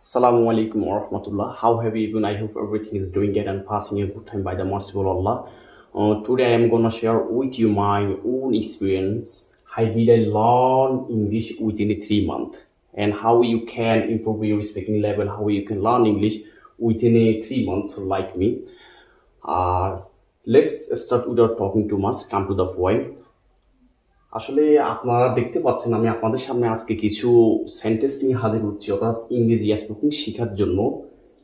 Assalamu alaikum wa rahmatullah. How have you been? I hope everything is doing good and passing a good time by the merciful Allah. Uh, today I am gonna share with you my own experience. How did I learn English within three month and how you can improve your speaking level, how you can learn English within a three month like me. Uh, let's start without talking too much. Come to the point. আসলে আপনারা দেখতে পাচ্ছেন, আমি আপনাদের সামনে আজকে কিছু sentence নিয়ে হাজির হচ্ছি, অর্থাৎ ইংরেজি স্পোকিং শেখার জন্য।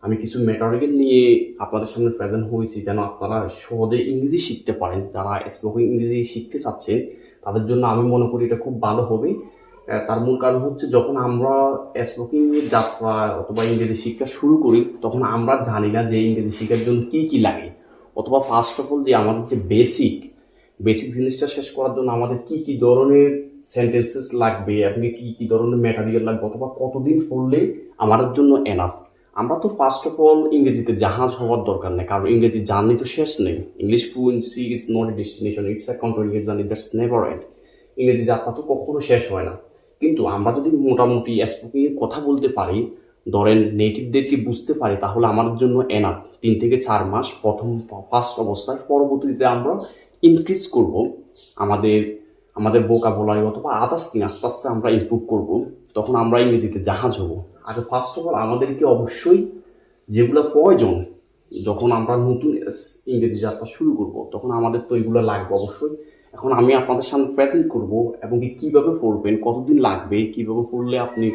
আমি কিছু ম্যাটেরিয়াল নিয়ে আপনাদের সামনে প্রেজেন্ট হয়েছি, যেন আপনারা সহজে ইংরেজি শিখতে পারেন। যারা স্পোকিং ইংরেজি শিখতে চাচ্ছেন, তাদের জন্য আমি মনে করি এটা খুব ভালো হবে। তার মূল কারণ হচ্ছে যখন আমরা স্পোকিং যাত্রা অথবা ইংরেজি শিক্ষা শুরু করি, তখন আমরা জানি না যে ইংরেজি শেখার জন্য কি কি লাগে। অথবা ফার্স্ট অফ অল যে আমাদের যে বেসিক বেসিক জিনিসটা শেষ করার জন্য আমাদের কি কি ধরনের সেন্টেন্সেস লাগবে আপনি কি কি ধরনের ম্যাটারিয়াল লাগবে, অথবা কতদিন পড়লে আমাদের জন্য এনাফ আমরা তো ফার্স্ট অফ অল ইংরেজিতে জাহাজ হওয়ার দরকার নেই, কারণ ইংরেজি জার্নি তো শেষ নেই। English fluency is not a destination it's a continuous journey that's never end ইংরেজি যাত্রা তো কখনো শেষ হয় না। কিন্তু আমরা যদি মোটামুটি স্পোকিং কথা বলতে পারি, ধরেন নেটিভদেরকে বুঝতে পারি, তাহলে আমাদের জন্য এনাফ তিন থেকে চার মাস প্রথম ফার্স্ট অবস্থায় পরবর্তীতে আমরা ইনক্রিজ করব, আমাদের আমাদের বোকা বলারি অথবা আদার্স থিং আস্তে আস্তে আমরা ইমপ্রুভ করব, তখন আমরা ইংরেজিতে জাহাজ হব। আগে ফার্স্ট অফ অল আমাদেরকে অবশ্যই যেগুলো প্রয়োজন, যখন আমরা নতুন ইংরেজি যাত্রা শুরু করব, তখন আমাদের তো এগুলো লাগবে অবশ্যই। এখন আমি আপনাদের সামনে প্রেজেন্ট করব এবং কীভাবে পড়বেন, কতদিন লাগবে, কীভাবে পড়লে আপনি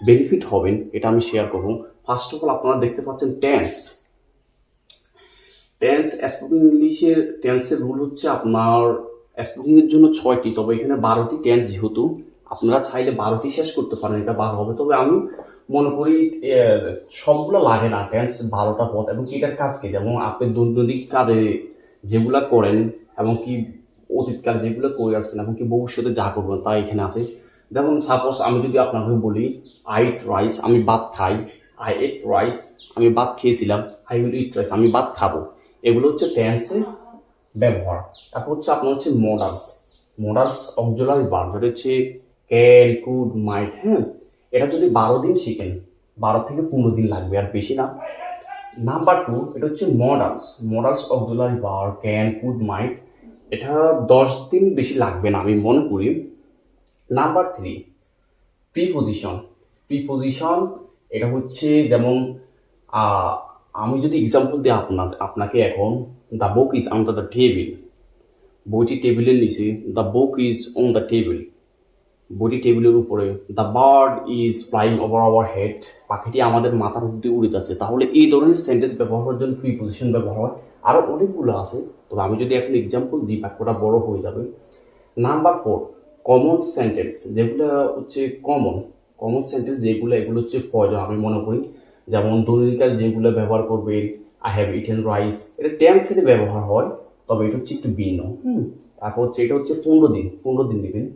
বেনিফিট হবেন, এটা আমি শেয়ার করব। ফার্স্ট অফ অল আপনারা দেখতে পাচ্ছেন টেন্স টেন্স স্পোকিং ইংলিশের টেন্সের রুল হচ্ছে আপনার স্পোকিং এর জন্য ছয়টি, তবে এখানে বারোটি টেন্স যেহেতু, আপনারা চাইলে বারোটি শেষ করতে পারেন, এটা বার হবে। তবে আমি মনে করি সবগুলো লাগে না টেন্স বারোটা পথ, এবং কি এটার কাজ কি? যেমন আপনি দৈনন্দিন কাজে যেগুলা করেন, এবং কি অতীতকালে যেগুলো করে আসছেন, এবং কি ভবিষ্যতে যা করবেন তা এখানে আছে। যেমন সাপোজ আমি যদি আপনাকে বলি আই ইট রাইস আমি ভাত খাই। আই এট রাইস আমি ভাত খেয়েছিলাম। আই উইল ইট রাইস আমি ভাত খাব। এগুলো হচ্ছে টেন্সের ব্যবহার। তারপর হচ্ছে আপনার হচ্ছে মডালস মডালস অক্সিলারি বার যেটা হচ্ছে ক্যান কুড মাইট হ্যাঁ? এটা যদি বারো দিন শিখেন, বারো থেকে পনেরো দিন লাগবে, আর বেশি না। নাম্বার টু এটা হচ্ছে মডালস মডালস অক্সিলারি বার ক্যান কুড মাইট এটা দশ দিন বেশি লাগবে না, আমি মনে করি। নাম্বার থ্রি প্রিপোজিশন প্রিপোজিশন এটা হচ্ছে যেমন আমি যদি এক্সাম্পল দিই আপনার আপনাকে এখন the book is on the table বইটি টেবিলের নিচে the book is on the table বইটি টেবিলের উপরে the bird is flying over our head পাখিটি আমাদের মাথার উপর দিয়ে উড়ে যাচ্ছে। তাহলে এই ধরনের সেন্টেন্স ব্যবহার করার জন্য প্রিপোজিশন ব্যবহার হয়। আরও অনেকগুলো আছে। তবে আমি যদি এখন এক্সাম্পল দিই, বাক্যটা বড় হয়ে যাবে। নাম্বার ফোর কমন সেন্টেন্স যেগুলো হচ্ছে কমন কমন সেন্টেন্স যেগুলো, এগুলো হচ্ছে প্রয়োজন আমি মনে করি। যেমন দৈনিকার যেগুলো ব্যবহার করবেন আই হ্যাভ ইটেন রাইস এটা টেন্সের ব্যবহার হয়, তবে এটা হচ্ছে একটু ভিন্ন, হুম? তারপর হচ্ছে এটা হচ্ছে পনেরো দিন পনেরো দিন নেবেন।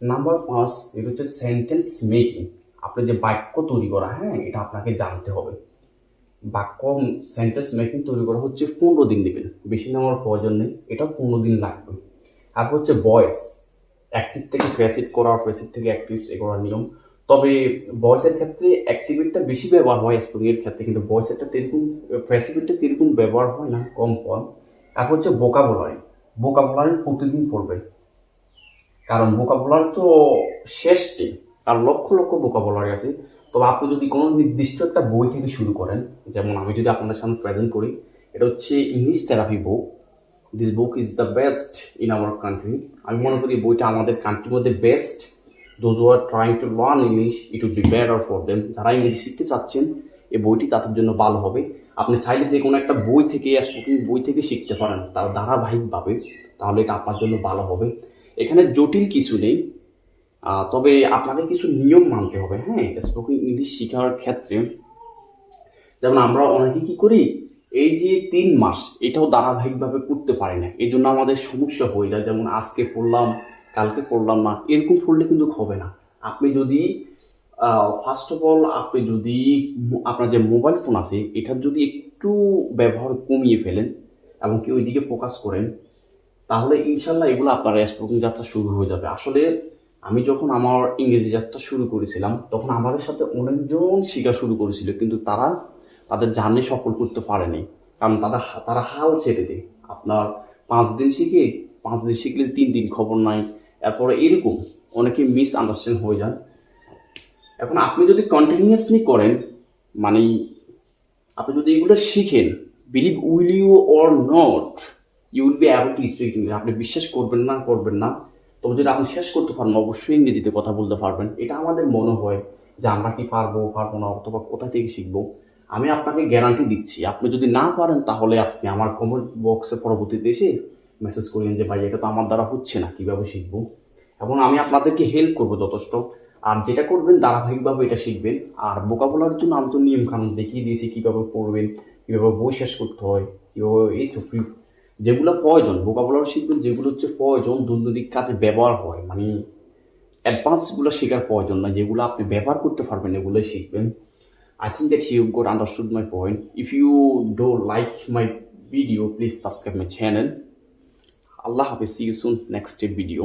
নাম্বার পাঁচ এটা হচ্ছে সেন্টেন্স মেকিং আপনি যে বাক্য তৈরি করা হ্যাঁ এটা আপনাকে জানতে হবে। বাক্য সেন্টেন্স মেকিং তৈরি করা হচ্ছে পনেরো দিন নেবেন, বেশি নেওয়ার প্রয়োজন নেই, এটা পনেরো দিন লাগবে। তারপর হচ্ছে ভয়েস অ্যাক্টিভ থেকে ফ্যাসিভ করা ফ্যাসিভ থেকে অ্যাক্টিভ এ করার নিয়ম। তবে ভয়েসের ক্ষেত্রে অ্যাক্টিভেটটা বেশি ব্যবহার হয় স্পোকিং এর ক্ষেত্রে, কিন্তু ভয়েসেরটা তেরকম ফ্যাসিভেটটা তেরকম ব্যবহার হয় না, কম কম। তারপর হচ্ছে বোকাবুলারি বোকাবুলারি প্রতিদিন পড়বে। কারণ বোকাবুলারি তো শেষ নেই, আর লক্ষ লক্ষ বোকাবুলারি আছে। তবে আপনি যদি কোনো নির্দিষ্ট একটা বই থেকে শুরু করেন, যেমন আমি যদি আপনাদের সামনে প্রেজেন্ট করি, এটা হচ্ছে English therapy book this book is the best in our country আমি মনে করি বইটা আমাদের কান্ট্রির মধ্যে best those are trying to learn English it would be better for them যারা ইংলিশ শিখতে চাচ্ছেন, এই বইটি তাদের জন্য ভালো হবে। আপনি চাইলে যে কোনো একটা বই থেকে স্পোকিং বই থেকে শিখতে পারেন। তার ধারাবাহিকভাবে, তাহলে এটা আপনার জন্য ভালো হবে। এখানে জটিল কিছু নেই। তবে আপনাকে কিছু নিয়ম মানতে হবে। হ্যাঁ স্পোকিং ইংলিশ শেখার ক্ষেত্রে, যেমন আমরা অনেকে কী করি, এই যে তিন মাস, এটাও ধারাবাহিকভাবে করতে পারি না। এই জন্য আমাদের সমস্যা হয়ে যায়। যেমন আজকে পড়লাম কালকে পড়লাম না, এরকম পড়লে কিন্তু হবে না। আপনি যদি ফার্স্ট অফ অল আপনি যদি আপনার যে মোবাইল ফোন আছে, এটার যদি একটু ব্যবহার কমিয়ে ফেলেন এবং কি ওইদিকে ফোকাস করেন, তাহলে ইনশাল্লাহ এগুলো আপনার স্পোকিং যাত্রা শুরু হয়ে যাবে। আসলে আমি যখন আমার ইংরেজি যাত্রা শুরু করেছিলাম, তখন আমাদের সাথে অনেকজন শেখা শুরু করেছিল, কিন্তু তারা তাদের জার্নি সফল করতে পারেনি। কারণ তারা তারা হাল ছেড়ে দেয়। আপনার পাঁচ দিন শিখে, পাঁচ দিন শিখলে তিন দিন খবর নাই এরপরে এরকম অনেকে মিস আন্ডারস্ট্যান্ড হয়ে যান। এখন আপনি যদি কন্টিনিউয়াসলি করেন মানে আপনি যদি এগুলো শিখেন believe will you or not you will be able to speak English আপনি বিশ্বাস করবেন না করবেন না। তবে যদি আপনি শেষ করতে পারেন, অবশ্যই ইংরেজিতে কথা বলতে পারবেন। এটা আমাদের মনে হয় যে আমরা কি পারব পারব না, অথবা কোথা থেকে শিখব। আমি আপনাকে গ্যারান্টি দিচ্ছি, আপনি যদি না পারেন, তাহলে আপনি আমার কমেন্ট বক্সে পরবর্তীতে এসে মেসেজ করেন যে ভাই এটা তো আমার দ্বারা হচ্ছে না কীভাবে শিখব? এবং আমি আপনাদেরকে হেল্প করব যথেষ্ট। আর যেটা করবেন ধারাবাহিকভাবে এটা শিখবেন। আর বোকা বলার জন্য আমি তো নিয়ম কানুন দেখিয়ে দিয়েছি কীভাবে পড়বেন কীভাবে বই শেষ করতে হয় কীভাবে এই তো free- যেগুলো প্রয়োজন বোকা বলার শিখবেন যেগুলো হচ্ছে প্রয়োজন দৈনন্দিন কাজে ব্যবহার হয়। মানে অ্যাডভান্সগুলো শেখার প্রয়োজন না যেগুলো আপনি ব্যবহার করতে পারবেন এগুলোই শিখবেন। I think that you got understood my point. If you don't like my video, please subscribe my channel. Allah Hafiz. See you soon next video.